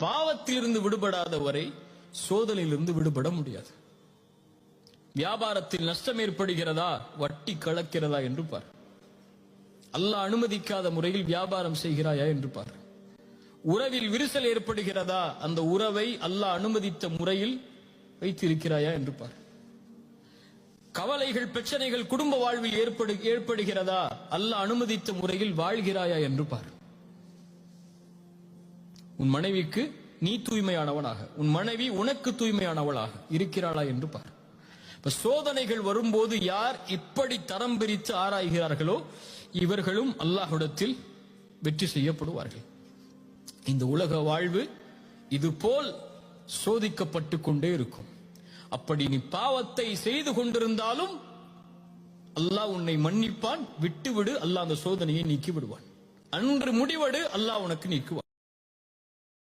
பாவத்திலிருந்து விடுபடாத வரை சோதனையிலிருந்து விடுபட முடியாது. வியாபாரத்தில் நஷ்டம் ஏற்படுகிறதா? வட்டி கலக்கிறதா என்று பார். அல்லாஹ் அனுமதிக்காத முறையில் வியாபாரம் செய்கிறாயா என்று பார். உறவில் விரிசல் ஏற்படுகிறதா? அந்த உறவை அல்லாஹ் அனுமதித்த முறையில் வைத்திருக்கிறாயா என்று பார். கவலைகள் பிரச்சனைகள் குடும்ப வாழ்வில் ஏற்படு ஏற்படுகிறதா? அல்லாஹ் அனுமதித்த முறையில் வாழ்கிறாயா என்று பார். உன் மனைவிக்கு நீ தூய்மையானவனாக உன் மனைவி உனக்கு தூய்மையானவளாக இருக்கிறாளா என்று பார். இப்ப சோதனைகள் வரும்போது யார் இப்படி தரம் பிரித்து ஆராய்கிறார்களோ இவர்களும் அல்லாஹுடத்தில் வெற்றி செய்யப்படுவார்கள். இந்த உலக வாழ்வு இது போல் சோதிக்கப்பட்டு கொண்டே இருக்கும். அப்படி நீ பாவத்தை செய்து கொண்டிருந்தாலும் அல்லாஹ் உன்னை மன்னிப்பான் விட்டுவிடு அல்லாஹ் அந்த சோதனையை நீக்கி விடுவான் அன்று முடிவடு அல்லாஹ் உனக்கு நீக்குவான்.